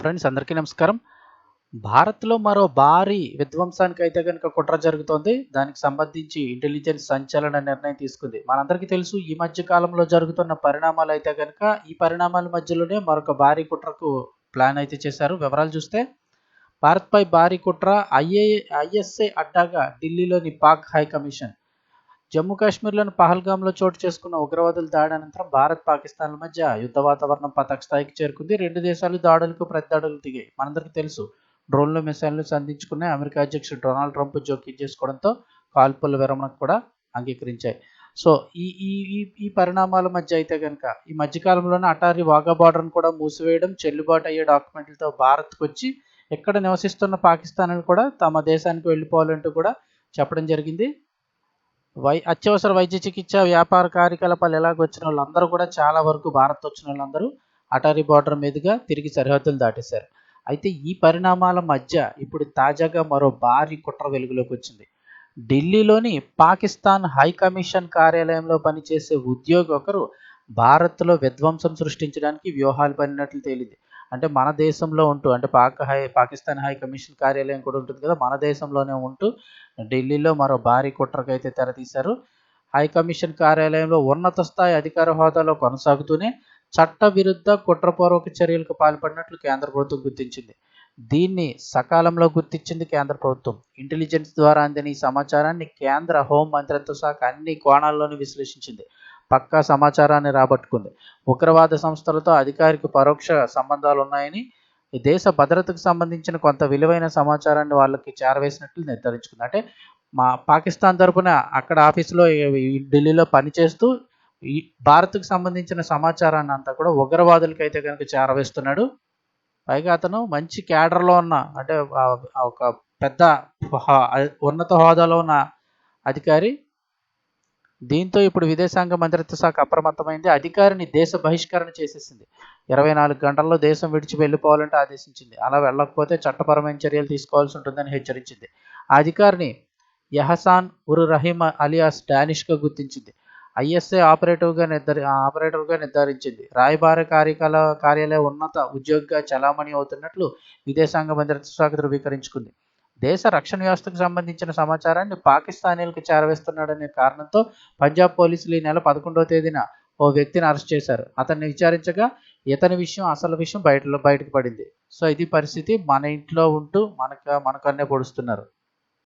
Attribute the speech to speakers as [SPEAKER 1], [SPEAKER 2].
[SPEAKER 1] Friends అందరికీ నమస్కారం. భారత్లో మరో భారీ విధ్వంసానికి అయితే కనుక కుట్ర జరుగుతోంది. దానికి సంబంధించి ఇంటెలిజెన్స్ సంచలన నిర్ణయం తీసుకుంది. మనందరికీ తెలుసు ఈ మధ్య కాలంలో జరుగుతున్న పరిణామాలు అయితే కనుక ఈ పరిణామాల మధ్యలోనే మరొక భారీ కుట్రకు ప్లాన్ అయితే చేశారు. వివరాలు చూస్తే భారత్పై భారీ కుట్ర ఐఏ ఐఎస్ఏ అడ్డాగా ఢిల్లీలోని పాక్ హై కమిషన్ జమ్మూ కాశ్మీర్లోని పహల్గామ్లో చోటు చేసుకున్న ఉగ్రవాదుల దాడి అనంతరం భారత్ పాకిస్తాన్ల మధ్య యుద్ధ వాతావరణం పతక స్థాయికి చేరుకుంది. రెండు దేశాలు దాడులకు ప్రతిదాడులు దిగాయి. మనందరికీ తెలుసు డ్రోన్లు మిసైల్ను సంధించుకునే అమెరికా అధ్యక్షుడు డొనాల్డ్ ట్రంప్ జోక్యం చేసుకోవడంతో కాల్పుల విరమణకు కూడా అంగీకరించాయి. సో ఈ ఈ ఈ పరిణామాల మధ్య అయితే కనుక ఈ మధ్యకాలంలోనే అటారీ వాఘా బార్డర్ను కూడా మూసివేయడం చెల్లుబాటు అయ్యే డాక్యుమెంట్లతో భారత్కు వచ్చి ఇక్కడ నివసిస్తున్న పాకిస్తాన్లు కూడా తమ దేశానికి వెళ్ళిపోవాలంటూ కూడా చెప్పడం జరిగింది. వై అత్యవసర వైద్య చికిత్స వ్యాపార కార్యకలాపాలు ఎలాగ వచ్చిన వాళ్ళందరూ కూడా చాలా వరకు భారత్ వచ్చిన వాళ్ళందరూ అటారీ బార్డర్ మీదుగా తిరిగి సరిహద్దులు దాటేశారు. అయితే ఈ పరిణామాల మధ్య ఇప్పుడు తాజాగా మరో భారీ కుట్ర వెలుగులోకి వచ్చింది. ఢిల్లీలోని పాకిస్తాన్ హై కమిషన్ కార్యాలయంలో పనిచేసే ఉద్యోగి ఒకరు భారత్లో విధ్వంసం సృష్టించడానికి వ్యూహాలు పడినట్లు తేలింది. అంటే మన దేశంలో ఉంటూ అంటే Pak high Pakistan high commission కార్యాలయం కూడా ఉంటుంది కదా మన దేశంలోనే ఉంటూ ఢిల్లీలో మరో భారీ కుట్రకైతే తెరతీశారు. హై కమిషన్ కార్యాలయంలో ఉన్నత స్థాయి అధికార హోదాలో కొనసాగుతూనే చట్ట విరుద్ధ కుట్రపూర్వక చర్యలకు పాల్పడినట్లు కేంద్ర ప్రభుత్వం గుర్తించింది. దీన్ని సకాలంలో గుర్తించింది కేంద్ర ప్రభుత్వం. ఇంటెలిజెన్స్ ద్వారా అందిన ఈ సమాచారాన్ని కేంద్ర హోం మంత్రిత్వ శాఖ అన్ని కోణాల్లోనూ విశ్లేషించింది. పక్కా సమాచారాన్ని రాబట్టుకుంది. ఉగ్రవాద సంస్థలతో అధికారిక పరోక్ష సంబంధాలు ఉన్నాయని ఈ దేశ భద్రతకు సంబంధించిన కొంత విలువైన సమాచారాన్ని వాళ్ళకి చేరవేసినట్లు నిర్ధారించుకుంది. అంటే మా పాకిస్తాన్ తరపున అక్కడ ఆఫీసులో ఢిల్లీలో పనిచేస్తూ ఈ భారత్కు సంబంధించిన సమాచారాన్ని అంతా కూడా ఉగ్రవాదులకి అయితే కనుక చేరవేస్తున్నాడు. పైగా అతను మంచి క్యాడర్లో ఉన్న అంటే ఒక పెద్ద ఉన్నత హోదాలో ఉన్న అధికారి. దీంతో ఇప్పుడు విదేశాంగ మంత్రిత్వ శాఖ అప్రమత్తమైంది. అధికారిని దేశ బహిష్కరణ చేసేసింది. ఇరవై నాలుగు గంటల్లో దేశం విడిచి వెళ్ళిపోవాలంటే ఆదేశించింది. అలా వెళ్ళకపోతే చట్టపరమైన చర్యలు తీసుకోవాల్సి ఉంటుందని హెచ్చరించింది. ఆ అధికారిని యహసాన్ ఉరు రహీమ్ అలియాస్ డానిష్గా గుర్తించింది. ఐఎస్ఏ ఆపరేటివ్గా నిర్ధారి ఆపరేటివ్గా నిర్ధారించింది. రాయబార కార్యకాల కార్యాలయ ఉన్నత ఉద్యోగిగా చలామణి అవుతున్నట్లు విదేశాంగ మంత్రిత్వ శాఖ ధృవీకరించుకుంది. దేశ రక్షణ వ్యవస్థకు సంబంధించిన సమాచారాన్ని పాకిస్తానీలకు చేరవేస్తున్నాడనే కారణంతో పంజాబ్ పోలీసులు ఈ నెల పదకొండవ తేదీన ఓ వ్యక్తిని అరెస్ట్ చేశారు. అతన్ని విచారించగా ఇతని విషయం అసలు విషయం బయటలో బయటకు పడింది. సో ఇది పరిస్థితి మన ఇంట్లో ఉంటూ మనకు మనకన్నే పొడుస్తున్నారు.